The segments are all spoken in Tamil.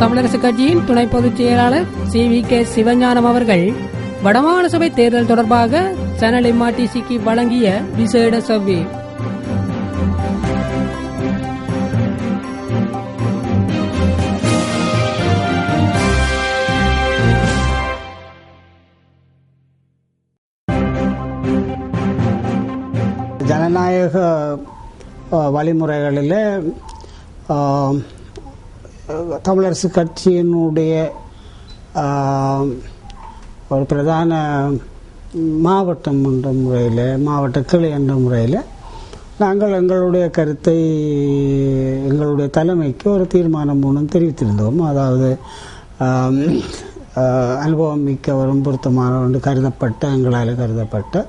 தமிழரசு கட்சியின் துணை பொதுச் செயலாளர் சி. வி. கே. சிவஞானம் அவர்கள் வடமாகாண சபை தேர்தல் தொடர்பாக சேனல் எம்ஆர்டிசிக்கு வழங்கிய விசேட சவ்வி. ஜனநாயக வழிமுறைகளில் தமிழரசு கட்சியினுடைய ஒரு பிரதான மாவட்டம் என்ற முறையில் மாவட்ட கிளை என்ற முறையில் நாங்கள் எங்களுடைய கருத்தை எங்களுடைய தலைமைக்கு ஒரு தீர்மானம் மூலம் தெரிவித்திருந்தோம். அதாவது அனுபவம் மிக்கவரும் பொருத்தமானவர் என்று கருதப்பட்ட எங்களால் கருதப்பட்ட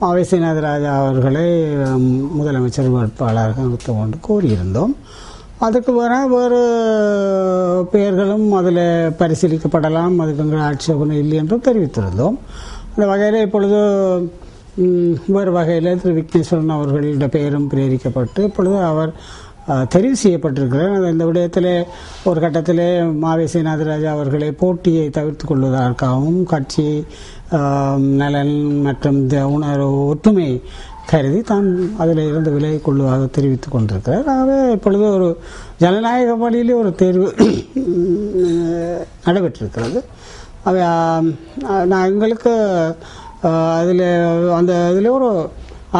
மாவை ராஜா அவர்களை முதலமைச்சர் வேட்பாளராக நிறுத்த கொண்டு கோரியிருந்தோம். அதுக்கு வர வேறு பெயர்களும் அதில் பரிசீலிக்கப்படலாம். அதுக்கு எங்கள் ஆட்சேபனை இல்லை என்றும் தெரிவித்திருந்தோம். அந்த வகையில் இப்பொழுது வேறு வகையில் திரு விக்னேஸ்வரன் அவர்களுடைய பெயரும் பிரேரிக்கப்பட்டு இப்பொழுது அவர் தெரிவு செய்யப்பட்டிருக்கிறார். இந்த விடயத்தில் ஒரு கட்டத்தில் மாவேசி நாதராஜா அவர்களை போட்டியை தவிர்த்து கொள்வதற்காகவும் கட்சி நலன் மற்றும் உணர்வு ஒற்றுமை கருதி தான் அதில் இருந்து விலகி கொள்வதாக தெரிவித்துக் கொண்டிருக்கிறார். ஆகவே இப்பொழுது ஒரு ஜனநாயக வழியிலே ஒரு தேர்வு நடைபெற்றிருக்கிறது. அவை நான் எங்களுக்கு அதில் அந்த இதில் ஒரு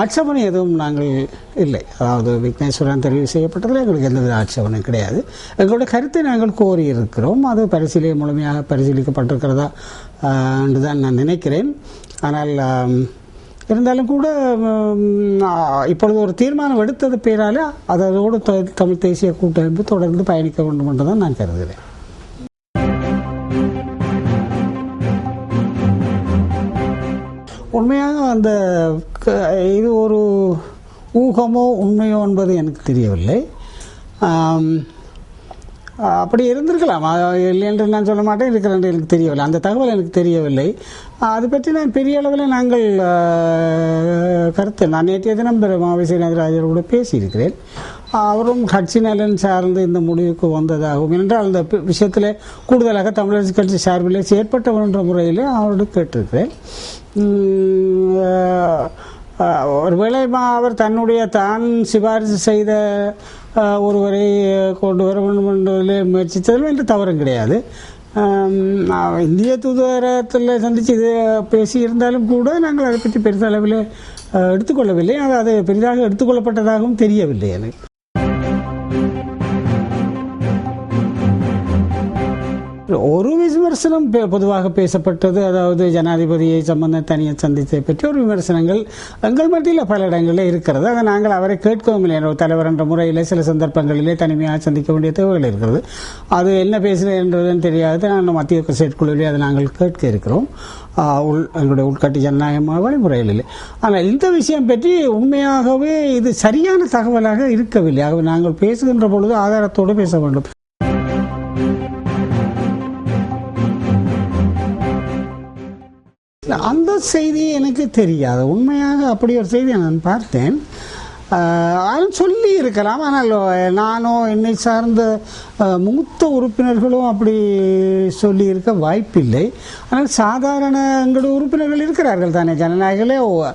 ஆட்சேபனை எதுவும் நாங்கள் இல்லை. அதாவது விக்னேஸ்வரன் தெரிவு செய்யப்பட்டதில் எங்களுக்கு எந்தவித ஆட்சேபனையும் கிடையாது. எங்களுடைய கருத்தை நாங்கள் கோரியிருக்கிறோம். அது பரிசீலனை முழுமையாக பரிசீலிக்கப்பட்டிருக்கிறதா என்று தான் நான் நினைக்கிறேன். ஆனால் இருந்தாலும் கூட இப்பொழுது ஒரு தீர்மானம் எடுத்தது பேராலே அதோடு த- தமிழ் தேசிய கூட்டமைப்பு தொடர்ந்து பயணிக்க வேண்டும் என்று தான் நான் கருதுகிறேன். உண்மையாக அந்த க- இது ஒரு ஊகமோ உண்மையோ என்பது எனக்கு தெரியவில்லை. அப்படி இருந்திருக்கலாம். இல்லை என்று நான் சொல்ல மாட்டேன் இருக்கிறேன் எனக்கு தெரியவில்லை. அந்த தகவல் எனக்கு தெரியவில்லை. அது பற்றி நான் பெரிய அளவில் நாங்கள் கருத்து. நான் நேற்றைய தினம் திரு மாவிசி கூட பேசியிருக்கிறேன். அவரும் கட்சி நலன் சார்ந்து இந்த முடிவுக்கு வந்ததாகவும் என்றால் அந்த விஷயத்தில் கூடுதலாக தமிழரசு கட்சி சார்பில் செயற்பட்டவர் என்ற முறையில் அவரோடு கேட்டிருக்கிறேன். ஒருவேளை அவர் தன்னுடைய தான் சிபாரிசு செய்த ஒருவரை கொண்டு வர வேண்டும் என்பதிலே முயற்சித்ததில் என்று தவறும் கிடையாது. இந்திய தூதரகத்தில் சந்தித்து இது பேசியிருந்தாலும் கூட நாங்கள் அதை பற்றி பெரிதளவில் எடுத்துக்கொள்ளவில்லை. அது அது பெரிதாக எடுத்துக்கொள்ளப்பட்டதாகவும் தெரியவில்லை எனக்கு. ஒரு விமர்சனம் பெ- பொதுவாக பேசப்பட்டது. அதாவது ஜனாதிபதியை சம்பந்த தனியை சந்தித்ததை பற்றி ஒரு விமர்சனங்கள் எங்கள் மத்தியில் பல இடங்களில் இருக்கிறது. அதை நாங்கள் அவரை கேட்கவும் இல்லை. தலைவர் என்ற முறையில் சில சந்தர்ப்பங்களிலே தனிமையாக சந்திக்க வேண்டிய தேவைகள் இருக்கிறது. அது என்ன பேசுகிறேன் தெரியாது. நாங்கள் மத்திய செயற்குழுவிலே அதை நாங்கள் கேட்க இருக்கிறோம். உள் எங்களுடைய உள்கட்டு ஜனநாயக இல்லை ஆனால் இந்த விஷயம் பற்றி உண்மையாகவே இது சரியான தகவலாக இருக்கவில்லை. ஆகவே நாங்கள் பேசுகின்ற பொழுது ஆதாரத்தோடு பேச வேண்டும். அந்த செய்தி எனக்கு தெரியாது. உண்மையாக அப்படி ஒரு செய்தியை நான் பார்த்தேன். ஆஹ், சொல்லி இருக்கலாம். ஆனால் நானோ என்னை சார்ந்த மூத்த உறுப்பினர்களும் அப்படி சொல்லி இருக்க வாய்ப்பில்லை. ஆனால் சாதாரண எங்களுடைய உறுப்பினர்கள் இருக்கிறார்கள் தானே. ஜனநாயகளே ஓ-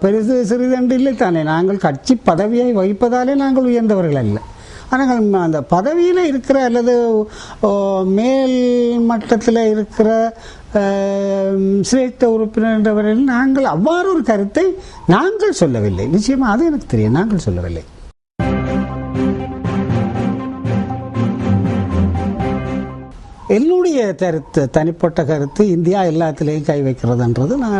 பெரிது சிறிதென்று இல்லை தானே. நாங்கள் கட்சி பதவியை வகிப்பதாலே நாங்கள் உயர்ந்தவர்கள் அல்ல. ஆனால் அந்த பதவியில் இருக்கிற அல்லது மேல் மட்டத்தில் இருக்கிற ஆம், சிரேஷ்ட உறுப்பினர் என்றவரையில் நாங்கள் அவ்வாறு ஒரு கருத்தை நாங்கள் சொல்லவில்லை. நிச்சயமாக அது எனக்கு தெரியும். நாங்கள் சொல்லவில்லை. என்னுடைய கருத்து தனிப்பட்ட கருத்து இந்தியா எல்லாத்திலையும் கை வைக்கிறதுன்றது நான்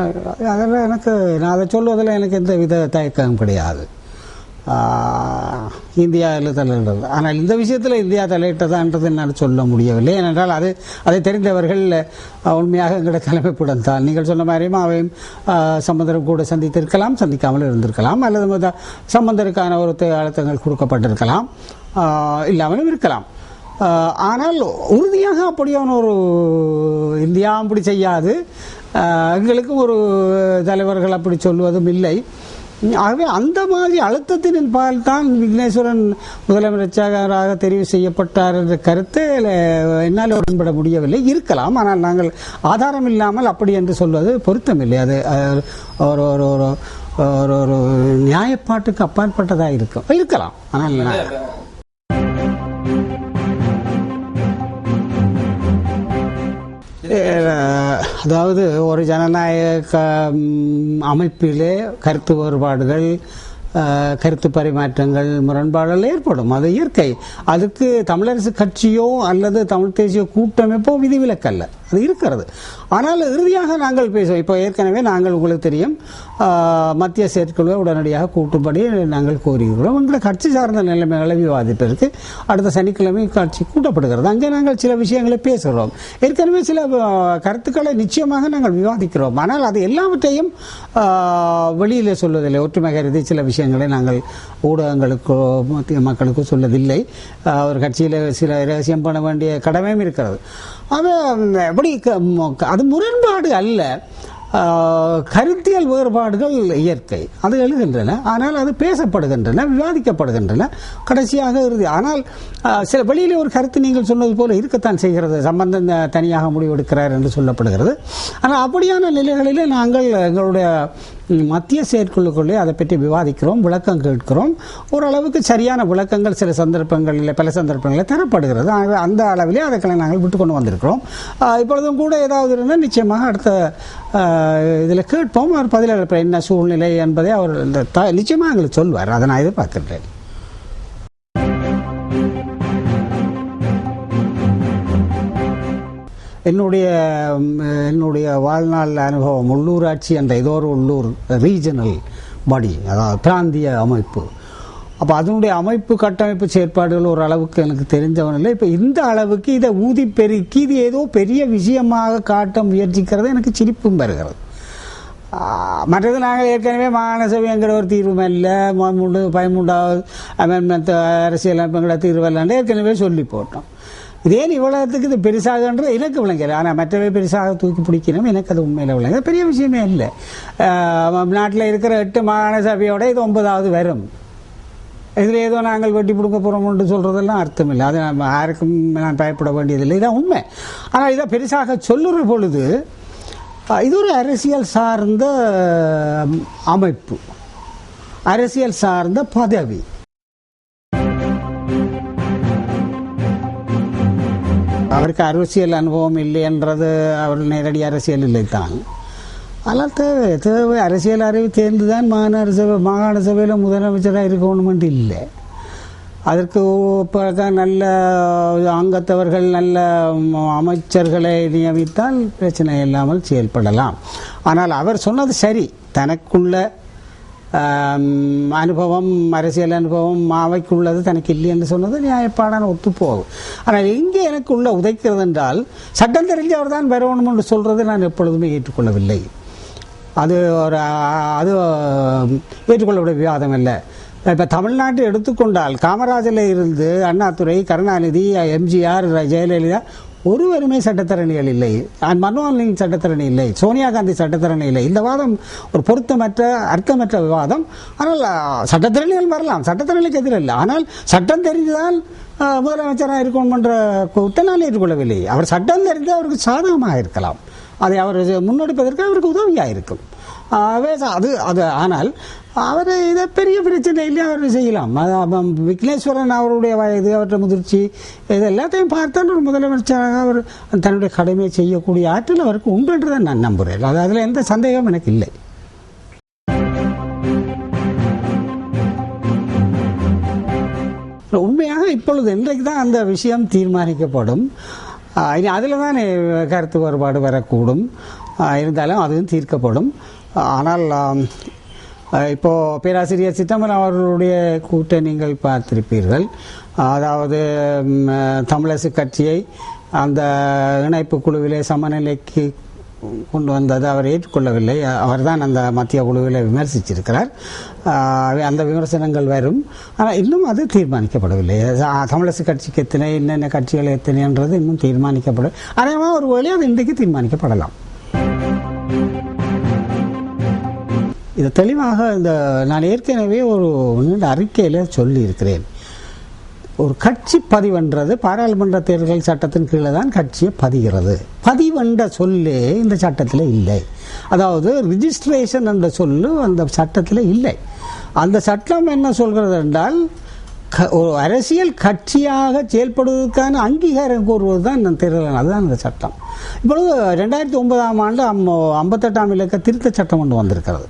அதில் எனக்கு நான் அதை சொல்வதில் எனக்கு எந்த வித தயக்கம் கிடையாது. ஆஹ், இந்தியா தலையிடுறது. ஆனால் இந்த விஷயத்தில் இந்தியா தலையிட்டதான்றது என்னால் சொல்ல முடியவில்லை. ஏனென்றால் அது அதை தெரிந்தவர்கள் உண்மையாக எங்களுடைய தலைமைப்புடன் தான். நீங்கள் சொன்ன மாதிரியும் அவையும் சம்பந்தரும் கூட சந்தித்திருக்கலாம் சந்திக்காமல் இருந்திருக்கலாம் அல்லது சம்பந்தருக்கான ஒரு தே- அழுத்தங்கள் கொடுக்கப்பட்டிருக்கலாம் இல்லாமலும் இருக்கலாம். ஆனால் உறுதியாக அப்படியான ஒரு இந்தியா அப்படி செய்யாது. எங்களுக்கும் ஒரு தலைவர்கள் அப்படி சொல்வதும் இல்லை. ஆகவே அந்த மாதிரி அழுத்தத்தின் பால் தான் விக்னேஸ்வரன் முதலமைச்சராக தெரிவு செய்யப்பட்டார் என்ற கருத்தை என்னால் உடன்பட முடியவில்லை. இருக்கலாம் ஆனால் நாங்கள் ஆதாரம் இல்லாமல் அப்படி என்று சொல்வது பொருத்தமில்லை. அது ஒரு ஒரு ஒரு ஒரு நியாயப்பாட்டுக்கு அப்பாற்பட்டதாக இருக்கும். இருக்கலாம் ஆனால் அதாவது ஒரு ஜனநாயக அமைப்பிலே கருத்து வேறுபாடுகள் கருத்து பரிமாற்றங்கள் முரண்பாடுகள் ஏற்படும். அது இயற்கை. அதுக்கு தமிழரசு கட்சியோ அல்லது தமிழ் தேசிய கூட்டமைப்போ விதிவிலக்கல்ல. அது இருக்கிறது. ஆனால் இறுதியாக நாங்கள் பேசுவோம். இப்போ ஏற்கனவே நாங்கள் உங்களுக்கு தெரியும். மத்திய செயற்குழுவை உடனடியாக கூட்டும்படி நாங்கள் கோரியிருக்கிறோம் எங்களை கட்சி சார்ந்த நிலைமைகளை விவாதிப்பதற்கு அடுத்த சனிக்கிழமை கட்சி கூட்டப்படுகிறது. அங்கே நாங்கள் சில விஷயங்களை பேசுகிறோம். ஏற்கனவே சில கருத்துக்களை நிச்சயமாக நாங்கள் விவாதிக்கிறோம். ஆனால் அது எல்லாவற்றையும் வெளியில் சொல்வதில்லை. ஒற்றுமை கருதி சில விஷயங்களை நாங்கள் ஊடகங்களுக்கோ மத்திய மக்களுக்கோ சொல்லவில்லை ஒரு கட்சியில் சில ரகசியம் பண்ண வேண்டிய கடமையும் இருக்கிறது. அது எப்படி க- அது முரண்பாடு அல்ல. கருத்தியல் வேறுபாடுகள் இயற்கை. அது எழுகின்றன. ஆனால் அது பேசப்படுகின்றன விவாதிக்கப்படுகின்றன. கடைசியாக இறுதி. ஆனால் சில வெளியிலே ஒரு கருத்து நீங்கள் சொன்னது போல இருக்கத்தான் செய்கிறது. சம்பந்தம் தனியாக முடிவெடுக்கிறார் என்று சொல்லப்படுகிறது. ஆனால் அப்படியான நிலைகளிலே நாங்கள் எங்களுடைய மத்திய செயற்குழுக்குள்ளே அதை பற்றி விவாதிக்கிறோம் விளக்கம் கேட்கிறோம். ஓரளவுக்கு சரியான விளக்கங்கள் சில சந்தர்ப்பங்களில் பல சந்தர்ப்பங்களில் தரப்படுகிறது. அந்த அளவிலே அதை நாங்கள் விட்டு கொண்டு வந்திருக்கிறோம். இப்பொழுதும் கூட ஏதாவது இருந்தால் நிச்சயமாக அடுத்த இதில் கேட்போம். அவர் பதிலளிப்பார் என்ன சூழ்நிலை என்பதை அவர் இந்த நிச்சயமாக எங்களுக்கு சொல்வார். அதை நான் எதிர்பார்க்கின்றேன் என்னுடைய என்னுடைய வாழ்நாள் அனுபவம் உள்ளூராட்சி என்ற ஏதோ ஒரு உள்ளூர் ரீஜனல் பாடி அதாவது பிராந்திய அமைப்பு. அப்போ அதனுடைய அமைப்பு கட்டமைப்பு செயற்பாடுகள் ஒரு அளவுக்கு எனக்கு தெரிஞ்சவன் இல்லை. இப்போ இந்த அளவுக்கு இதை ஊதி பெருக்கி இது ஏதோ பெரிய விஷயமாக காட்ட முயற்சிக்கிறது எனக்கு சிரிப்பும் வருகிறது. மற்றது நாங்கள் ஏற்கனவே மாகாண சபைங்கிற ஒரு தீர்வும் இல்லை மூன்று பதிமூன்றாவது அமெண்ட்மெண்ட் அரசியல் அமைப்புங்கிற தீர்வு இல்லைன்னு ஏற்கனவே சொல்லி போட்டோம். இதே இவ்வளவுக்கு இது பெருசாகன்றது எனக்கு விளங்கல. ஆனால் மற்றவை பெருசாக தூக்கி பிடிக்கணும். எனக்கு அது உண்மையில் விளங்க பெரிய விஷயமே இல்லை. நாட்டில் இருக்கிற எட்டு மாகாண சபையோட இது ஒன்பதாவது வரும். இதில் ஏதோ நாங்கள் வெட்டி கொடுக்க போகிறோம்னு சொல்கிறதெல்லாம் அர்த்தம் இல்லை அது நம்ம யாருக்கும் நான் பயப்பட வேண்டியதில்லை. இதான் உண்மை. ஆனால் இதை பெருசாக சொல்லுற பொழுது இது ஒரு அரசியல் சார்ந்த அமைப்பு. அரசியல் சார்ந்த பதவி. அவருக்கு அரசியல் அனுபவம் இல்லை என்றது அவர் நேரடி அரசியல் இல்லை தான். ஆனால் தேவை தேவை. அரசியல் அறிவு தேர்ந்து தான் மாநகர சபை மாகாண சபையில் முதலமைச்சராக இருக்கணுமென்று இல்லை. அதற்கு இப்போதான் நல்ல அங்கத்தவர்கள் நல்ல அமைச்சர்களை நியமித்தால் பிரச்சனை இல்லாமல் செயல்படலாம். ஆனால் அவர் சொன்னது சரி. தனக்குள்ள அனுபவம் அரசியல் அனுபவம் மாவைக்குள்ளது தனக்கு இல்லை என்று சொன்னது நியாயப்பாடான ஒத்துப்போகும் ஆனால் இங்கே எனக்கு உள்ள உதைக்கிறது என்றால் சட்டம் தெரிஞ்சவர் தான் வரணும் என்று சொல்கிறது நான் எப்பொழுதுமே ஏற்றுக்கொள்ளவில்லை அது ஒரு அது ஏற்றுக்கொள்ளக்கூடிய விவாதம் இல்லை இப்போ தமிழ்நாட்டை எடுத்துக்கொண்டால் காமராஜில் இருந்து அண்ணாதுரை கருணாநிதி எம்ஜிஆர் ஜெயலலிதா ஒருவருமே சட்டத்தரணிகள் இல்லை. மன்மோகன் சிங் சட்டத்தரணி இல்லை. சோனியா காந்தி சட்டத்தரணி இல்லை. இந்த வாதம் ஒரு பொருத்தமற்ற அர்த்தமற்ற விவாதம். ஆனால் சட்டத்திறனிகள் வரலாம். சட்டத்தரணிகளுக்கு எதிரில்லை ஆனால் சட்டம் தெரிந்ததால் முதலமைச்சராக இருக்கணும்ன்ற கூட்டை நான் ஏற்றுக்கொள்ளவில்லை. அவர் சட்டம் தெரிந்து அவருக்கு சாதகமாக இருக்கலாம். அதை அவர் முன்னெடுப்பதற்கு அவருக்கு உதவியாக இருக்கும். அது அது ஆனால் அவர் இதை பெரிய பிரச்சனை இல்லை அவர் செய்யலாம். விக்னேஸ்வரன் அவருடைய வயது அவருடைய முதிர்ச்சி இது எல்லாத்தையும் பார்த்தால் ஒரு முதலமைச்சராக அவர் தன்னுடைய கடமையை செய்யக்கூடிய ஆற்றல் அவருக்கு உண்டு என்று தான் நான் நம்புகிறேன் அது அதில் எந்த சந்தேகம் எனக்கு இல்லை. உண்மையாக இப்பொழுது இன்றைக்கு தான் அந்த விஷயம் தீர்மானிக்கப்படும். இனி அதில் தான் கருத்து வேறுபாடு வரக்கூடும். இருந்தாலும் அதுவும் தீர்க்கப்படும். ஆனால் இப்போ பேராசிரியர் சித்தம்பரம் அவர்களுடைய கூட்டை நீங்கள் பார்த்திருப்பீர்கள். அதாவது தமிழரசு கட்சியை அந்த இணைப்பு குழுவிலே சமநிலைக்கு கொண்டு வந்தது அவர் ஏற்றுக்கொள்ளவில்லை. அவர்தான் அந்த மத்திய குழுவில் விமர்சிச்சிருக்கிறார். அந்த விமர்சனங்கள் வரும். ஆனால் இன்னும் அது தீர்மானிக்கப்படவில்லை. தமிழரசு கட்சிக்கு எத்தனை என்னென்ன கட்சிகள் எத்தனைன்றது இன்னும் தீர்மானிக்கப்படும் அதே ஒரு வழி அது இன்றைக்கு தீர்மானிக்கப்படலாம். இதை தெளிவாக இந்த நான் ஏற்கனவே ஒரு நீண்ட அறிக்கையில் சொல்லியிருக்கிறேன். ஒரு கட்சி பதிவென்றது பாராளுமன்ற தேர்தல் சட்டத்தின் கீழே தான் கட்சியை பதிகிறது. பதிவென்ற சொல்லே இந்த சட்டத்தில் இல்லை. அதாவது ரிஜிஸ்ட்ரேஷன் என்ற சொல்லு அந்த சட்டத்தில் இல்லை. அந்த சட்டம் என்ன சொல்கிறது என்றால் க- ஒரு அரசியல் கட்சியாக செயல்படுவதற்கான அங்கீகாரம் கோருவது தான் இந்த தேர்தல் அதுதான் இந்த சட்டம். இப்பொழுது ரெண்டாயிரத்தி ஒன்பதாம் ஆண்டு அம் ஐம்பத்தெட்டாம் இலக்க திருத்த சட்டம் ஒன்று வந்திருக்கிறது.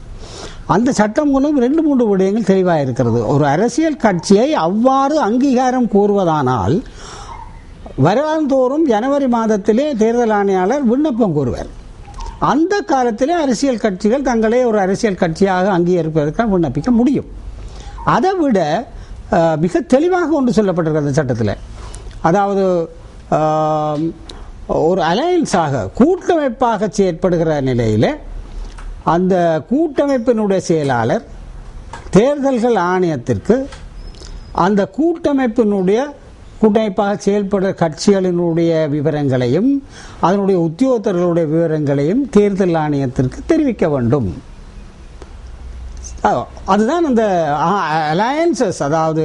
அந்த சட்டம் மூலம் ரெண்டு மூன்று விடயங்கள் தெளிவாக இருக்கிறது. ஒரு அரசியல் கட்சியை அவ்வாறு அங்கீகாரம் கூறுவதானால் வருடாந்தோறும் ஜனவரி மாதத்திலே தேர்தல் ஆணையாளர் விண்ணப்பம் கூறுவார். அந்த காலத்திலே அரசியல் கட்சிகள் தங்களே ஒரு அரசியல் கட்சியாக அங்கீகரிப்பதற்காக விண்ணப்பிக்க முடியும். அதை விட மிக தெளிவாக ஒன்று சொல்லப்பட்டிருக்கிறது அந்த சட்டத்தில். அதாவது ஒரு அலையன்ஸாக கூட்டமைப்பாக செயற்படுகிற நிலையில் அந்த கூட்டமைப்பினுடைய செயலாளர் தேர்தல்கள் ஆணையத்திற்கு அந்த கூட்டமைப்பினுடைய கூட்டமைப்பாக செயல்படுற கட்சிகளினுடைய விவரங்களையும் அதனுடைய உத்தியோகத்தர்களுடைய விவரங்களையும் தேர்தல் ஆணையத்திற்கு தெரிவிக்க வேண்டும். அதுதான் அந்த அலையன்சஸ் அதாவது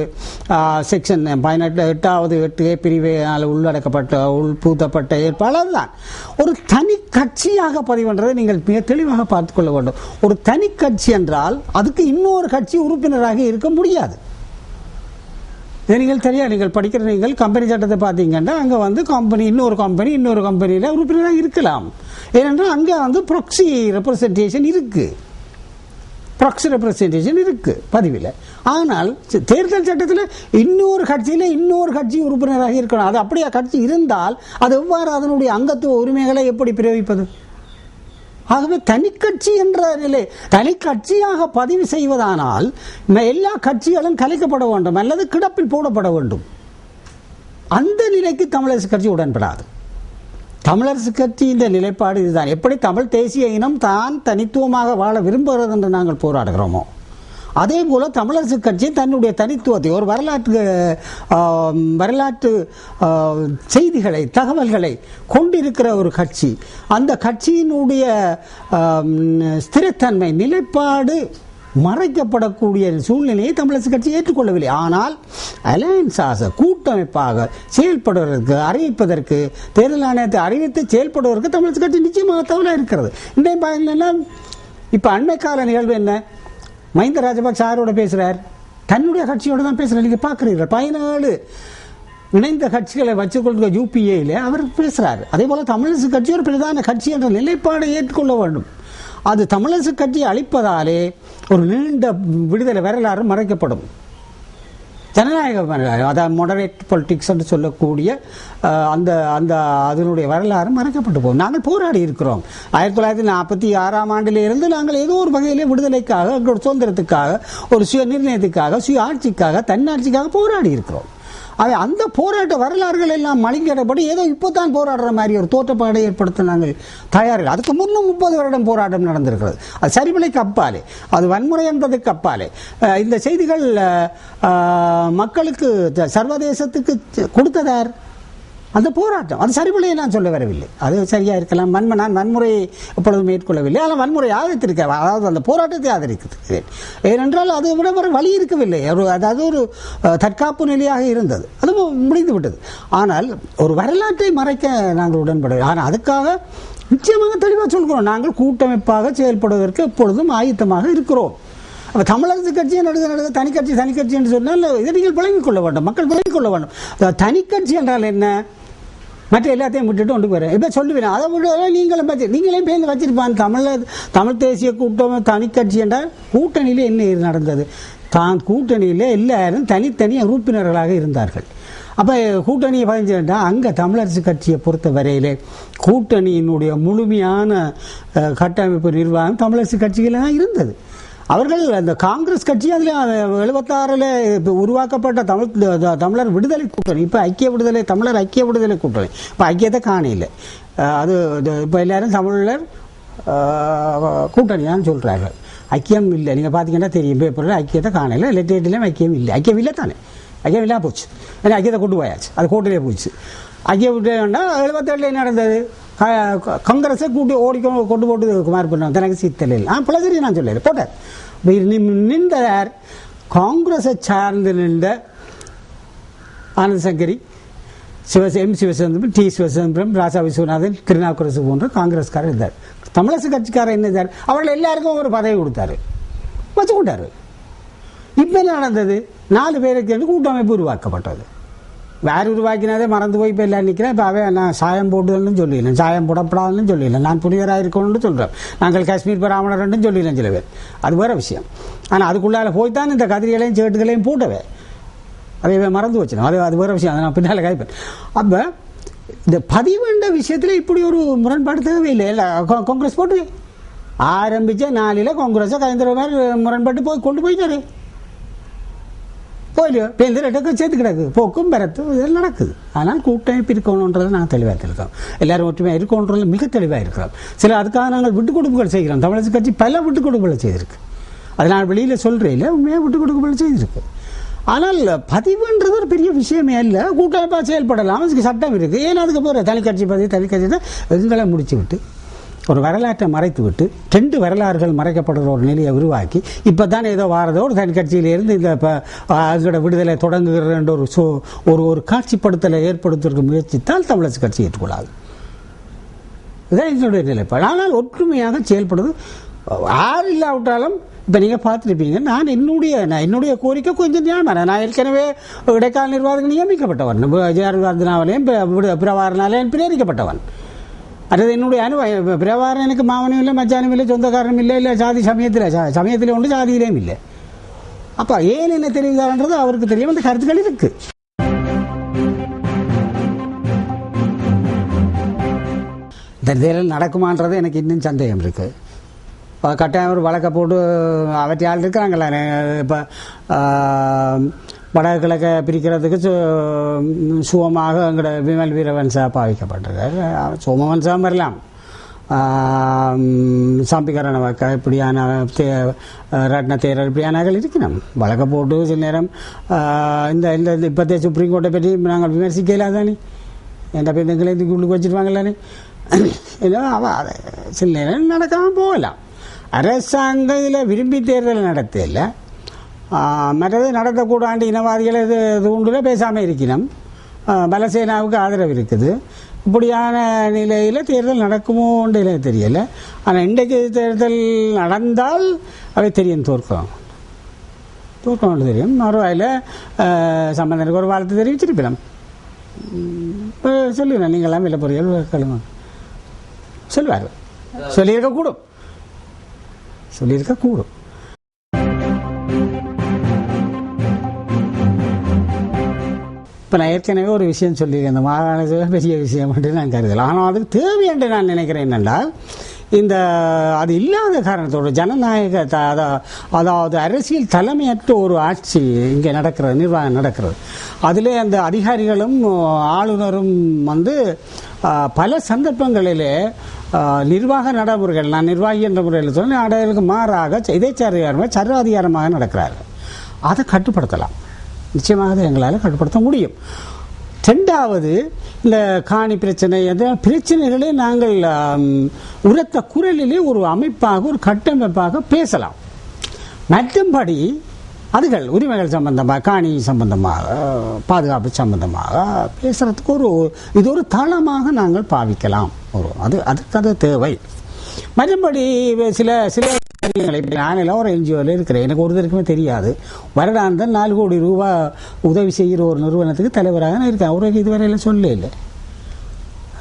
செக்ஷன் பதினெட்டு எட்டாவது எட்டு பிரிவினால் உள்ளடக்கப்பட்ட உள்பூத்தப்பட்ட ஏற்பாடு தான் ஒரு தனி கட்சியாக பதிவுன்றதை நீங்கள் மிக தெளிவாக பார்த்துக்கொள்ள வேண்டும். ஒரு தனி கட்சி என்றால் அதுக்கு இன்னொரு கட்சி உறுப்பினராக இருக்க முடியாது. இதை நீங்கள் தெரியாது. நீங்கள் படிக்கிற நீங்கள் கம்பெனி சட்டத்தை பார்த்தீங்கன்னா அங்கே வந்து கம்பெனி இன்னொரு கம்பெனி இன்னொரு கம்பெனியில் உறுப்பினராக இருக்கலாம். ஏனென்றால் அங்கே வந்து ப்ரொக்ஸி ரெப்ரசன்டேஷன் இருக்குது ப்ராக்ஸி ரெப்ரசன்டேஷன் இருக்கு பதிவில். ஆனால் தேர்தல் சட்டத்தில் இன்னொரு கட்சியில் இன்னொரு கட்சி உறுப்பினராக இருக்கணும். அது அப்படியே கட்சி இருந்தால் அது எவ்வாறு அதனுடைய அங்கத்துவ உரிமைகளை எப்படி பிரயோகிப்பது? ஆகவே தனிக்கட்சி என்ற நிலை தனிக்கட்சியாக பதிவு செய்வதானால் ம- எல்லா கட்சிகளும் கலைக்கப்பட வேண்டும் அல்லது கிடப்பில் போடப்பட வேண்டும். அந்த நிலைக்கு தமிழரசு கட்சி உடன்படாது. தமிழரசு கட்சி இந்த நிலைப்பாடு இதுதான். எப்படி தமிழ் தேசிய இனம் தான் தனித்துவமாக வாழ விரும்புகிறது என்று நாங்கள் போராடுகிறோமோ? அதே போல தமிழரசு கட்சி தன்னுடைய தனித்துவத்தை ஒரு வரலாற்று வரலாற்று செய்திகளை தகவல்களை கொண்டிருக்கிற ஒரு கட்சி. அந்த கட்சியினுடைய ஸ்திரத்தன்மை நிலைப்பாடு மறைக்கப்படக்கூடிய சூழ்நிலையை தமிழரசு கட்சி ஏற்றுக்கொள்ளவில்லை. ஆனால் அலையன்ஸாக கூட்டமைப்பாக செயல்படுவதற்கு அறிவிப்பதற்கு தேர்தல் ஆணையத்தை அறிவித்து செயல்படுவதற்கு தமிழரசு கட்சி நிச்சயமாக தவறாக இருக்கிறது. இன்றைய பயனில் இப்போ அண்மை கால நிகழ்வு என்ன? மஹிந்த ராஜபக்ச யாரோட பேசுகிறார் தன்னுடைய கட்சியோட தான் பேசுகிறார் நீங்கள் பார்க்குறீர்கள். பதினாலு இணைந்த கட்சிகளை வச்சுக்கொள்கிற யூபிஏயில் அவர் பேசுகிறார் அதே போல் தமிழரசு கட்சி ஒரு பிரதான கட்சி என்ற நிலைப்பாடை ஏற்றுக்கொள்ள வேண்டும். அது தமிழரசு கட்சியை அழிப்பதாலே ஒரு நீண்ட விடுதலை வரலாறு மறைக்கப்படும். ஜனநாயக அதாவது மாடரேட் பொலிட்டிக்ஸ் என்று சொல்லக்கூடிய அந்த அந்த அதனுடைய வரலாறு மறைக்கப்பட்டு போகும். நாங்கள் போராடி இருக்கிறோம். ஆயிரத்தி தொள்ளாயிரத்தி நாற்பத்தி ஆறாம் ஆண்டிலிருந்து நாங்கள் ஏதோ ஒரு வகையிலே விடுதலைக்காக எங்களோட சுதந்திரத்துக்காக ஒரு சுய நிர்ணயத்துக்காக சுய ஆட்சிக்காக தன்னாட்சிக்காக போராடி இருக்கிறோம். அவை அந்த போராட்ட வரலாறுகள் எல்லாம் மலிங்கடப்படி ஏதோ இப்போ தான் போராடுற மாதிரி ஒரு தோற்றப்பாடை ஏற்படுத்தினாங்க தயாரில். அதுக்கு முன்னும் முப்பது வருடம் போராட்டம் நடந்திருக்கிறது. அது சரிவிலைக்கு அப்பாலே அது வன்முறை என்பதற்கு அப்பாலே இந்த செய்திகள் மக்களுக்கு சர்வதேசத்துக்கு கொடுத்ததார். அந்த போராட்டம். அது சரிவிலையை நான் சொல்ல வரவில்லை. அது சரியாக இருக்கலாம். வன்மை நான் வன்முறையை எப்பொழுதும் மேற்கொள்ளவில்லை. ஆனால் வன்முறை ஆதரித்திருக்க அதாவது அந்த போராட்டத்தை ஆதரித்திருக்கிறேன். ஏனென்றால் அதை விட ஒரு வழி இருக்கவில்லை. ஒரு அதாவது ஒரு தற்காப்பு நிலையாக இருந்தது. அது முடிந்து விட்டது ஆனால் ஒரு வரலாற்றை மறைக்க நாங்கள் உடன்படவில்லை. ஆனால் அதுக்காக நிச்சயமாக தெளிவாக சொல்கிறோம். நாங்கள் கூட்டமைப்பாக செயல்படுவதற்கு எப்பொழுதும் ஆயத்தமாக இருக்கிறோம். அப்போ தமிழரசு கட்சியை நடுக நடுக தனி கட்சி தனி கட்சி என்று சொன்னால் இதை நீங்கள் விளங்கிக் கொள்ள வேண்டும். மக்கள் விளங்கிக் கொள்ள வேண்டும். தனி கட்சி என்றால் என்ன? மற்ற எல்லாத்தையும் விட்டுட்டு கொண்டு போயிடுறேன் இப்போ சொல்லுவேன். அதை விட்டு நீங்களும் வச்சு நீங்களே பேருந்து வச்சிருப்பான் தமிழ தமிழ் தேசிய கூட்டம் தனி கட்சி என்றால் கூட்டணியில் என்ன நடந்தது? தான் கூட்டணியில் எல்லாரும் தனித்தனி உறுப்பினர்களாக இருந்தார்கள். அப்போ கூட்டணியை பதிஞ்சுட்டா அங்கே தமிழரசு கட்சியை பொறுத்த வரையிலே கூட்டணியினுடைய முழுமையான கட்டமைப்பு நிர்வாகம் தமிழரசு கட்சியில் தான் இருந்தது. அவர்கள் அந்த காங்கிரஸ் கட்சி அதில் எழுபத்தாறில் உருவாக்கப்பட்ட தமிழ் தமிழர் விடுதலை கூட்டணி. இப்போ ஐக்கிய விடுதலை தமிழர் ஐக்கிய விடுதலை கூட்டணி. இப்போ ஐக்கியத்தை காணையில். அது இப்போ எல்லாரும் தமிழர் அஹ், கூட்டணியான்னு சொல்கிறார்கள் ஐக்கியம் இல்லை. நீங்கள் பார்த்தீங்கன்னா தெரியும் பேப்பரில் ஐக்கியத்தை காணையில் லெட்டேட்லேயும் ஐக்கியம் இல்லை. ஐக்கியம் இல்லை தானே. ஐக்கியம் இல்லாமல் போச்சு. ஏன்னா ஐக்கியத்தை கொண்டு போயாச்சு. அது கோட்டிலே போச்சு ஐக்கியம் விட்டுனா எழுபத்தேழில் என்ன நடந்தது. காங்கிரஸை கூட்டி ஓடி கொண்டு போட்டு குமார் பண்ண தனக்கு சித்தலில். ஆ பிளசரி நான் சொல்லல போட்டார். நின்- நின்றார் காங்கிரஸை சார்ந்து நின்ற ஆனந்த் சங்கரி சிவச எம். சிவசந்திரம் டி. சிவசந்திரம் ராசா விஸ்வநாதன் திருநாக்குரசு போன்ற காங்கிரஸ்காரர் இருந்தார். தமிழரசு கட்சிக்காரர் என்ன இருந்தார்? அவர்கள் எல்லாருக்கும் ஒரு பதவி கொடுத்தாரு. வச்சு கொண்டாரு இப்போ என்ன நடந்தது? நாலு பேருக்கு கூட்டமைப்பு உருவாக்கப்பட்டது. வேறு உருவாக்கினதே மறந்து போய் இப்போ எல்லாம் நிற்கிறேன் இப்போ அவன் நான் சாயம் போட்டுதல்னு சொல்லிடல சாயம் போடப்படாதுன்னு சொல்லிடல நான் புனிதராக இருக்கணும்னு சொல்கிறேன் நாங்கள் காஷ்மீர் பிராமணர்னு சொல்லிடலாம் சில பேர். அது வேற விஷயம். ஆனால் அதுக்குள்ளால போய் தான் இந்த கதிரிகளையும் சேட்டுகளையும் பூட்டவே. அதை மறந்து வச்சிடும் அது அது வேற விஷயம். அதை நான் பின்னால் காய்ப்பேன். அப்போ இந்த பதிவுன்ற விஷயத்தில் இப்படி ஒரு முரண்பாடு தேவையில்லை. இல்லை கா- காங்கிரஸ் போட்டு. ஆரம்பித்த நாளில் காங்கிரஸை கலைஞர் முரண்பாட்டு போய் கொண்டு போயிட்டாரு. போயிலையோ இப்போ இந்த சேர்த்து கிடக்கு. போக்கும் பரத்தும் இதெல்லாம் நடக்குது. ஆனால் கூட்டமைப்பு இருக்கணுன்றதை நாங்கள் தெளிவாக இருக்கோம் எல்லாரும் ஒற்றுமையாக இருக்கணுன்றது மிக தெளிவாக இருக்கிறோம். சில அதுக்காக நாங்கள் விட்டு கொடுப்புகள் செய்கிறோம். தமிழக கட்சி பல விட்டு கொடுப்புகளை செய்திருக்கு. அது நான் வெளியில் சொல்கிறேன் இல்லை உண்மையாக விட்டு கொடுப்புகள் செய்திருக்கு. ஆனால் பதிவுன்றது ஒரு பெரிய விஷயமே இல்லை கூட்டமைப்பாக செயல்படலாம். அதுக்கு சட்டம் இருக்குது ஏன்னா அதுக்கு போகிற தனிக்கட்சி பதிவு தனிக்கட்சி தான் எங்களை முடிச்சு விட்டு. ஒரு வரலாற்றை மறைத்துவிட்டு ரெண்டு வரலாறுகள் மறைக்கப்படுற ஒரு நிலையை உருவாக்கி இப்போ தான் ஏதோ வாரதோ ஒரு தனி கட்சியிலிருந்து இந்த இப்போ அதோட விடுதலை தொடங்குகிற ஒரு சோ ஒரு ஒரு காட்சிப்படுத்தலை ஏற்படுத்துவதற்கு முயற்சித்தால் தமிழரசு கட்சி ஏற்றுக்கொள்ளாது. இதான் என்னுடைய நிலைப்பாடு. ஆனால் ஒற்றுமையாக செயல்படுவது யார் இல்லாவிட்டாலும் இப்போ நீங்கள் பார்த்துருப்பீங்க நான் என்னுடைய நான் என்னுடைய கோரிக்கை கொஞ்சம் ஞாபகம் நான் ஏற்கனவே இடைக்கால நிர்வாகம் நியமிக்கப்பட்டவன். ஜேஆர் பிரவாரனாலே பிரவாரனாலையும் பிரேரிக்கப்பட்டவன். அது என்னுடைய அனுபவம் பிரவாரம் எனக்கு மாமனும் இல்லை மச்சானும் இல்லை சொந்தக்காரனும் இல்லை இல்லை ஜாதி சமயத்தில் சமயத்தில் உண்டு ஜாதியிலையும் இல்லை அப்போ ஏன் என்ன தெரியுதான்றது அவருக்கு தெரியும் அந்த கருத்துக்கள் இருக்கு இந்த தேர்தல் நடக்குமான்றது எனக்கு இன்னும் சந்தேகம் இருக்கு கட்டாயம் ஒரு வழக்கை போட்டு அவற்றை ஆள் இருக்கிறாங்களே இப்போ வடகிழக்க பிரிக்கிறதுக்கு சு- சுகமாக எங்களோட விமல் வீரவன்சா பாவிக்கப்பட்டிருக்காரு. சோமவன்சா வரலாம் சாம்பிகரண வக்க இப்படியான தே ரட்ன தேரர் இப்படியானகள் இருக்கணும். வழக்க போட்டு சில நேரம் இந்த இந்த இப்போத்தைய சுப்ரீம் கோர்ட்டை பற்றி நாங்கள் விமர்சிக்கல தானே? எந்த பேர் எங்களை இதுக்கு உள்ளுக்கு வச்சுருவாங்கல்லானே ஏதோ அவ சில நேரம் நடக்காமல் போகலாம். அரசாங்கம் இதில் விரும்பி தேர்தல் நடத்தல. மற்றது நடத்தக்கூடாண்டு இனவாதிகள் இது தூண்டுல பேசாமல் இருக்கணும் பலசேனாவுக்கு ஆதரவு இருக்குது. இப்படியான நிலையில் தேர்தல் நடக்குமோன்ற எனக்கு தெரியல. ஆனால் இன்றைக்கு தேர்தல் நடந்தால் அவை தெரியும் தோற்கும். தோற்கம் தெரியும். மறுவாயில் சம்பந்தனுக்கு ஒரு வாழ்த்து தெரிவிச்சிருப்பிடும் இப்போ சொல்லுங்க நீங்களாம் இல்லை பொரியல் கிளம்பு சொல்லுவார் சொல்லியிருக்க கூடும் சொல்லியிருக்க கூடும் இப்போ நான் ஏற்கனவே ஒரு விஷயம் சொல்லியிருக்கேன். இந்த மாகாண சபை பெரிய விஷயம் என்று நான் கருதலாம் ஆனால் அதுக்கு தேவை என்று நான் நினைக்கிறேன் என்னென்றால் இந்த அது இல்லாத காரணத்தோட ஜனநாயக த- அதா- அதாவது அரசியல் தலைமையற்ற ஒரு ஆட்சி இங்கே நடக்கிறது நிர்வாகம் நடக்கிறது. அதிலே அந்த அதிகாரிகளும் ஆளுநரும் வந்து பல சந்தர்ப்பங்களிலே நிர்வாக நடைமுறைகள் நான் நிர்வாகி என்ற முறையில் சொன்ன நடைமுறைகளுக்கு மாறாக இதைச்சாரிகாரமாக சர்வாதிகாரமாக நடக்கிறார்கள். அதை கட்டுப்படுத்தலாம். நிச்சயமாக அதை எங்களால் கட்டுப்படுத்த முடியும். ரெண்டாவது இந்த காணி பிரச்சனை அந்த பிரச்சனைகளை நாங்கள் உரத்த குரலிலே ஒரு அமைப்பாக ஒரு கட்டமைப்பாக பேசலாம். மற்றபடி அதுகள் உரிமைகள் சம்பந்தமாக காணி சம்பந்தமாக பாதுகாப்பு சம்பந்தமாக பேசுறதுக்கு ஒரு இது ஒரு தளமாக நாங்கள் பாவிக்கலாம். ஒரு அது அதுக்கு அது தேவை. மற்றபடி சில சில காரியங்களை நான் எல்லாம் ஒரு என்ஜிஓவில் இருக்கிறேன். எனக்கு ஒருத்தருக்குமே தெரியாது. வருடாந்தம் நாலு கோடி ரூபா உதவி செய்கிற ஒரு நிறுவனத்துக்கு தலைவராக நான் இருக்கேன். அவருக்கு இதுவரையில சொல்ல இல்லை.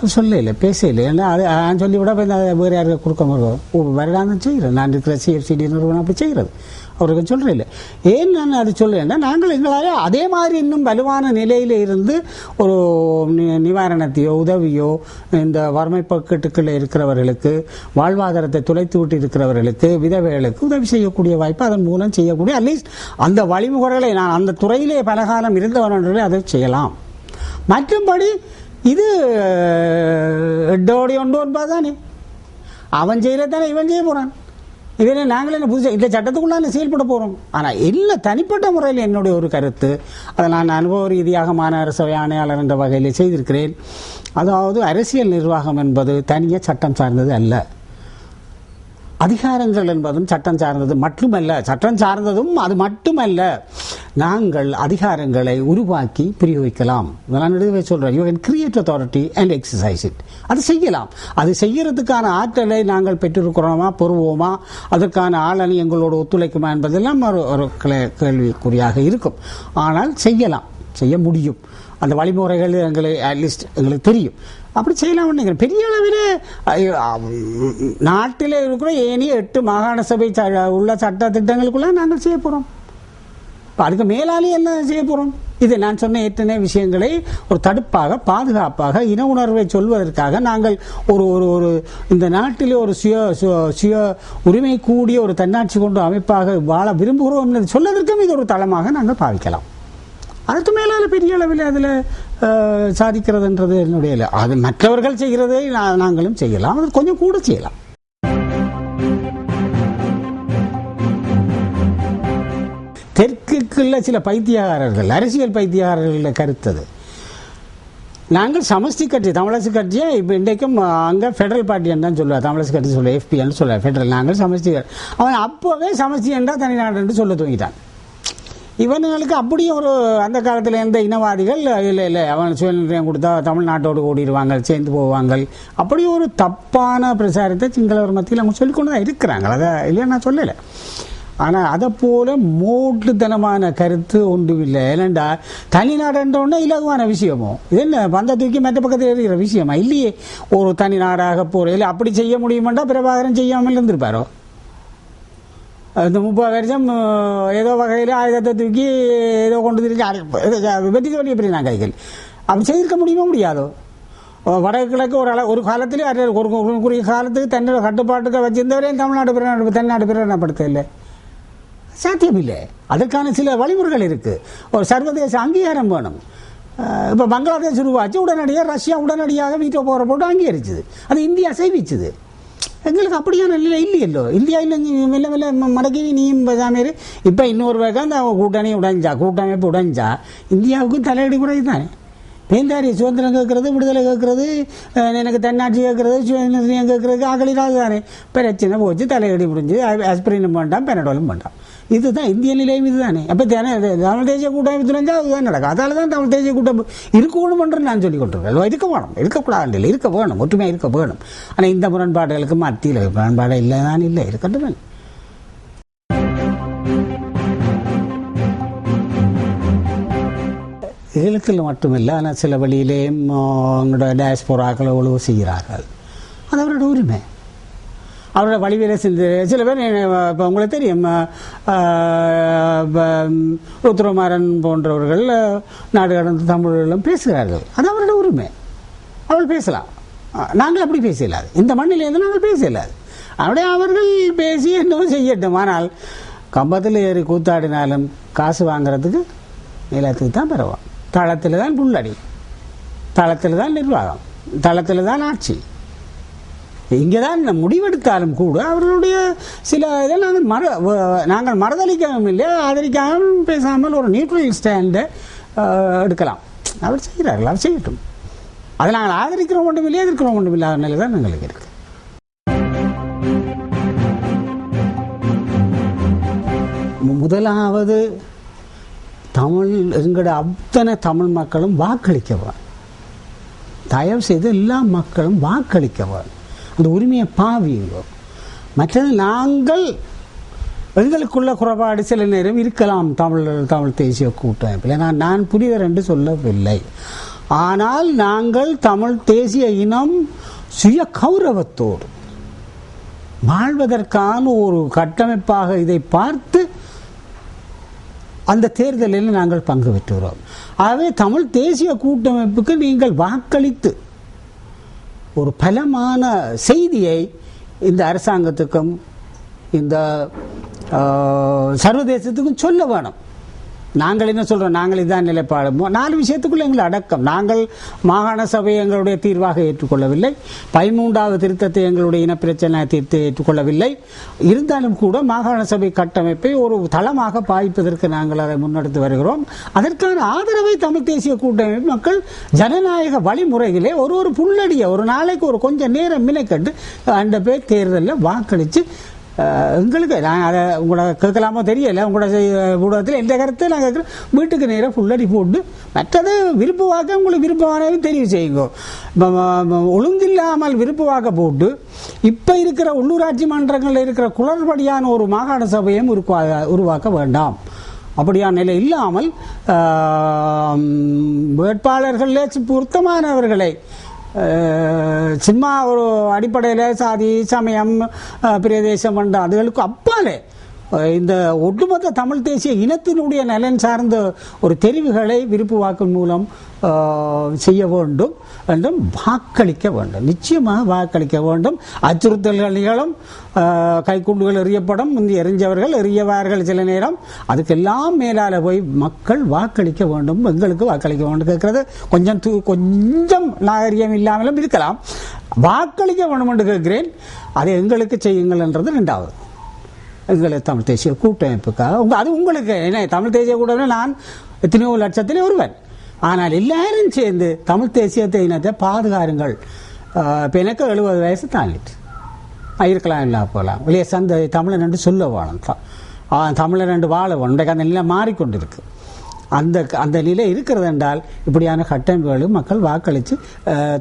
சொல்லல பேசல பேச இல்லை ஏன்னா அது நான் சொல்லி விட போய் நான் வேறு யாருக்கு கொடுக்க முடியும். வருடாந்தம் செய்கிறேன் நான் இருக்கிற சிஎஃப்சிடி நிறுவனம் அப்படி செய்கிறது அவருக்கு சொல்கிறேன் இல்லை. ஏன் நான் அது சொல்கிறேன்னா நாங்கள் எங்களால் அதே மாதிரி இன்னும் வலுவான நிலையில் இருந்து ஒரு நி- நிவாரணத்தையோ உதவியோ இந்த வறுமை பக்கெட்டுக்குள்ளே இருக்கிறவர்களுக்கு வாழ்வாதாரத்தை துளைத்து விட்டு இருக்கிறவர்களுக்கு விதவைகளுக்கு உதவி செய்யக்கூடிய வாய்ப்பு அதன் மூலம் செய்யக்கூடிய அட்லீஸ்ட் அந்த வழிமுறைகளை நான் அந்த துறையிலே பலகாலம் இருந்தவர்களே அதை செய்யலாம். மற்றும்படி இது எட்டோடி ஒன்று ஒன்பது தானே அவன் செய்யல தானே இவன் செய்ய போறான் இதே நாங்களே என்ன புதுசாக இந்த சட்டத்துக்குள்ளான செயல்பட போகிறோம் ஆனால் இல்லை தனிப்பட்ட முறையில் என்னுடைய ஒரு கருத்து அதை நான் அனுபவ ரீதியாக மாநகர சபை ஆணையாளர் என்ற வகையில் செய்திருக்கிறேன் அதாவது அரசியல் நிர்வாகம் என்பது தனியாக சட்டம் சார்ந்தது அல்ல அதிகாரங்கள் என்பதும் சட்டம் சார்ந்தது மட்டுமல்ல. சட்டம் சார்ந்ததும் அது மட்டுமல்ல. நாங்கள் அதிகாரங்களை உருவாக்கி பிரயோகிக்கலாம். நான் நடுவே சொல்றேன். You can create authority and exercise it அது செய்யலாம். அது செய்யறதுக்கான ஆற்றலை நாங்கள் பெற்றிருக்கிறோமா பெறுவோமா அதற்கான ஆளணி எங்களோடு ஒத்துழைக்குமா என்பதெல்லாம் ஒரு ஒரு கேள்விக்குறியாக இருக்கும். ஆனால் செய்யலாம். செய்ய முடியும். அந்த வழிமுறைகள் எங்களை அட்லீஸ்ட் எங்களுக்கு தெரியும். அப்படி செய்யலாம் நினைக்கிறேன் பெரிய அளவில் நாட்டில் இருக்கிற ஏனைய எட்டு மாகாண சபை ச- உள்ள சட்ட திட்டங்களுக்குள்ள நாங்கள் செய்ய போகிறோம் அதுக்கு மேலாலே என்ன செய்ய போகிறோம் இது நான் சொன்ன எத்தனை விஷயங்களை ஒரு தடுப்பாக பாதுகாப்பாக இன உணர்வை சொல்வதற்காக நாங்கள் ஒரு ஒரு ஒரு இந்த நாட்டிலே ஒரு சுய சு- சுய உரிமை கூடிய ஒரு தன்னாட்சி கொண்டு அமைப்பாக வாழ விரும்புகிறோம் என்று சொல்வதற்கும் இது ஒரு தளமாக நாங்கள் பாவிக்கலாம். அதுக்கு மேலால பெரிய அளவில் அதில் சாதிக்கிறதுன்றது என்னுடைய அது மற்றவர்கள் செய்கிறதை நாங்களும் செய்யலாம். அது கொஞ்சம் கூட செய்யலாம். தெற்குக்குள்ள சில பைத்தியகாரர்கள் அரசியல் பைத்தியகாரர்கள் கருத்தது. நாங்கள் சமஷ்டி கட்சி தமிழரசு கட்சியை இப்போ இன்றைக்கும் அங்கே ஃபெடரல் பார்ட்டின்னு தான் சொல்லுவார். தமிழரசு கட்சி சொல்ல எஃபிஎன்னு சொல்லுவார். ஃபெடரல் நாங்கள் சமஸ்தி அவன் அப்போவே சமஸ்தி என்றால் தனிநாடு சொல்ல தூங்கிட்டான் இவனுங்களுக்கு அப்படியும் ஒரு அந்த காலத்தில் இருந்த இனவாதிகள் இல்லை இல்லை அவன் சுயநிர்ணயம் கொடுத்தா தமிழ்நாட்டோடு ஓடிடுவாங்க சேர்ந்து போவாங்க. அப்படி ஒரு தப்பான பிரச்சாரத்தை சிங்களவர் மத்தியில் அவங்க சொல்லிக்கொண்டு தான் இருக்கிறாங்க. அதை இல்லையா நான் சொல்லலை. ஆனால் அதை போல மூட்டுத்தனமான கருத்து ஒன்றும் இல்லை. ஏனண்டா தனிநாடுன்றோடனே இலகுவான விஷயமோ? இது என்ன பந்த தூக்கி மற்ற பக்கத்தில் இருக்கிற விஷயமா? இல்லையே. ஒரு தனி நாடாக போகிற இல்லை அப்படி செய்ய முடியுமாண்டா பிரபாகரன் செய்யாமல் இருந்திருப்பாரோ? இந்த முப்பது வருஷம் ஏதோ வகையில் ஆயுதத்தை தூக்கி ஏதோ கொண்டு திரிச்சு வெற்றி தோல்வி எப்படி நான் கைகள் அப்படி செய்திருக்க முடியுமோ முடியாதோ வடகிழக்கு ஒரு அளவு ஒரு காலத்திலே அது ஒரு ஒரு குறிய காலத்துக்கு தன்னோட கட்டுப்பாட்டுக்கு வச்சிருந்தவரையும் தமிழ்நாடு பிறநாடு தென்னாடு பிரகடனப்படுத்த இல்லை சாத்தியமில்லை அதற்கான சில வழிமுறைகள் இருக்குது ஒரு சர்வதேச அங்கீகாரம் வேணும் இப்போ பங்களாதேஷ் உருவாச்சு உடனடியாக ரஷ்யா உடனடியாக வீட்டோ போகிற போட்டு அங்கீகரிச்சுது அது இந்தியா செய்விச்சுது எங்களுக்கு அப்படியான நிலை இல்லையல்லோ? இந்தியா இல்லை நீ மெல்ல மெல்ல மடக்கி நீயும் பேசாமல் இப்போ இன்னொரு பக்கம் அந்த கூட்டணி உடைஞ்சா கூட்டமைப்பு உடைஞ்சா இந்தியாவுக்கும் தலையடி குறை தானே பேந்தாரி சுதந்திரம் கேட்கறது விடுதலை கேட்கறது எனக்கு தன்னாட்சி கேட்கறது சுதந்திரம் கேட்கறதுக்கு ஆகலிடாது தானே. பிரச்சனை போச்சு தலையடி முடிஞ்சு ஆஸ்பிரினும் வேண்டாம் பெனடோலும் வேண்டாம். இதுதான் இந்திய நிலையம் இதுதானே. அப்போ தானே தமிழ் தேசிய கூட்டமைப்பு துணைஞ்சா அதுதான் நடக்கும். அதால தான் தமிழ் தேசிய கூட்டமைப்பு இருக்கணும்ன்ற நான் சொல்லி கொண்டிருக்கேன். இருக்க வேணும். இருக்கக்கூடாது இல்லை. இருக்க வேணும். ஒற்றுமையாக இருக்க வேணும். ஆனால் இந்த முரண்பாடுகளுக்கு மத்தியில் முரண்பாடு இல்லை தான் இல்லை. இருக்கட்டும். ஈழத்தில் மட்டுமில்லை ஆனால் சில வழியிலேயும் அவங்களோட டேஸ்போராக்களை ஒழுவு செய்கிறார்கள். அது அவரோட உரிமை. அவரோட வழிவில செஞ்சு சில பேர் இப்போ உங்களுக்கு தெரியும் ருத்ரமாறன் போன்றவர்கள் நாடு கடந்த தமிழர்களும் பேசுகிறார்கள். அது அவரோட உரிமை. அவள் பேசலாம். நாங்கள் அப்படி பேசலாது. இந்த மண்ணிலேருந்து நாங்கள் பேசலாது. அப்படியே அவர்கள் பேசி என்னவோ செய்யட்டும். ஆனால் கம்பத்தில் ஏறி கூத்தாடினாலும் காசு வாங்குறதுக்கு நிலத்துக்கு தான் பெறுவோம் தளத்தில் தான் புள்ளடி தளத்தில் தான் நிர்வாகம். தளத்தில் தான் ஆட்சி. இங்கே தான் முடிவெடுத்தாலும் கூட அவர்களுடைய சில இதை நாங்கள் மற நாங்கள் மறுதளிக்கவும் இல்லை ஆதரிக்காமல் பேசாமல் ஒரு நியூட்ரல் ஸ்டாண்டை எடுக்கலாம். அவர் செய்கிறார்கள் அவர் செய்யட்டும். அதை நாங்கள் ஆதரிக்கிறோம் ஒன்றும் இல்லை எதிர்க்கிறோம் ஒன்றும் இல்லாத நிலை தான் எங்களுக்கு இருக்குது முதலாவது தமிழ் எங்களோட அத்தனை தமிழ் மக்களும் வாக்களிக்க தயவு செய்து எல்லா மக்களும் வாக்களிக்க அந்த உரிமையை பாவியுங்க. மற்றது நாங்கள் எங்களுக்குள்ள குறைபாடு சில நேரம் இருக்கலாம் தமிழ் தமிழ் தேசிய கூட்டமைப்பில். நான் நான் புரிதர் என்று சொல்லவில்லை. ஆனால் நாங்கள் தமிழ் தேசிய இனம் சுய கௌரவத்தோடு வாழ்வதற்கான ஒரு கட்டமைப்பாக இதை பார்த்து அந்த தேர்தலில் நாங்கள் பங்கு பெற்றுகிறோம். ஆகவே தமிழ் தேசிய கூட்டமைப்புக்கு நீங்கள் வாக்களித்து ஒரு பலமான செய்தியை இந்த அரசாங்கத்துக்கும் இந்த சர்வதேசத்துக்கும் சொல்ல வேணும். நாங்கள் என்ன சொல்றோம்? நாங்கள் இதான் நிலைப்பாடு. நாலு விஷயத்துக்குள்ள எங்கள் அடக்கம். நாங்கள் மாகாண சபை எங்களுடைய தீர்வாக ஏற்றுக்கொள்ளவில்லை. பதிமூன்றாவது திருத்தத்தை எங்களுடைய இனப்பிரச்சனை தீர்த்து ஏற்றுக்கொள்ளவில்லை. இருந்தாலும் கூட மாகாண சபை கட்டமைப்பை ஒரு தளமாக பாய்ப்பதற்கு நாங்கள் அதை முன்னெடுத்து வருகிறோம். அதற்கான ஆதரவை தமிழ் தேசிய கூட்டமைப்பு மக்கள் ஜனநாயக வழிமுறைகளே ஒரு ஒரு புள்ளடியை ஒரு நாளைக்கு ஒரு கொஞ்சம் நேரம் மினைக்கட்டு அந்த பேர் தேர்தலில் வாக்களித்து எங்களுக்கு நான் அதை உங்களை கேட்கலாமோ தெரியல. உங்களோட ஊடகத்தில் எந்த கருத்தை நாங்கள் கேட்குறோம் வீட்டுக்கு நேராக ஃபுல்லடி போட்டு மற்றது விருப்ப வாக்க உங்களுக்கு விருப்பமானதையும் தெரிவு செய்யுங்க. ம- ஒழுங்கில்லாமல் விருப்ப வாக்க போட்டு இப்போ இருக்கிற உள்ளூராட்சி மன்றங்களில் இருக்கிற குளறுபடியான ஒரு மாகாண சபையும் உருவா- உருவாக்க வேண்டாம். அப்படியான நிலை இல்லாமல் வேட்பாளர்களே பொருத்தமானவர்களை சும்மா ஒரு அடிப்படையில் சாதி சமயம் பிரதேசம் என்ற அதுகளுக்கு அப்பாலே இந்த ஒட்டுமொத்த தமிழ் தேசிய இனத்தினுடைய நலன் சார்ந்த ஒரு தெரிவுகளை விருப்பு வாக்கு மூலம் செய்ய வேண்டும் என்றும் வாக்களிக்க வேண்டும். நிச்சயமாக வாக்களிக்க வேண்டும். அச்சுறுத்தல்கள் நிகழும். கைக்குண்டுகள் எறியப்படும். முந்தி எறிஞ்சவர்கள் எறியவார்கள் சில நேரம். அதுக்கெல்லாம் மேலால போய் மக்கள் வாக்களிக்க வேண்டும். எங்களுக்கு வாக்களிக்க வேண்டும் கேட்கறது. கொஞ்சம் தூ- கொஞ்சம் நாகரிகம் இல்லாமலும் இருக்கலாம். வாக்களிக்க வேண்டும் என்று கேட்கிறேன். அதை எங்களுக்கு செய்யுங்கள் என்றது ரெண்டாவது எங்களை தமிழ் தேசிய கூட்டமைப்புக்காக. உங்க அது உங்களுக்கு என்ன தமிழ் தேசிய கூட்டமைப்பு நான் எத்தனையோ லட்சத்திலே ஒருவன். ஆனால் எல்லாரும் சேர்ந்து தமிழ் தேசியத்தை இனத்தை பாதுகாருங்கள் இப்போ எனக்கு எழுபது வயசு தாண்டிட்டு. இருக்கலாம் இல்லை போகலாம் வெளியே சந்த தமிழன் ரெண்டு சொல்ல வாழும் தான் தமிழன் ரெண்டு வாழ வேணும் இன்றைக்கு அந்த நிலை மாறிக்கொண்டு இருக்கு அந்த அந்த நிலை இருக்கிறது என்றால் இப்படியான கட்டமைப்புகளும் மக்கள் வாக்களித்து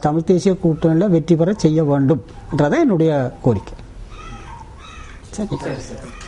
தமிழ் தேசிய கூட்டணியில் வெற்றி பெற செய்ய வேண்டும். என்றதான் என்னுடைய கோரிக்கை. சரி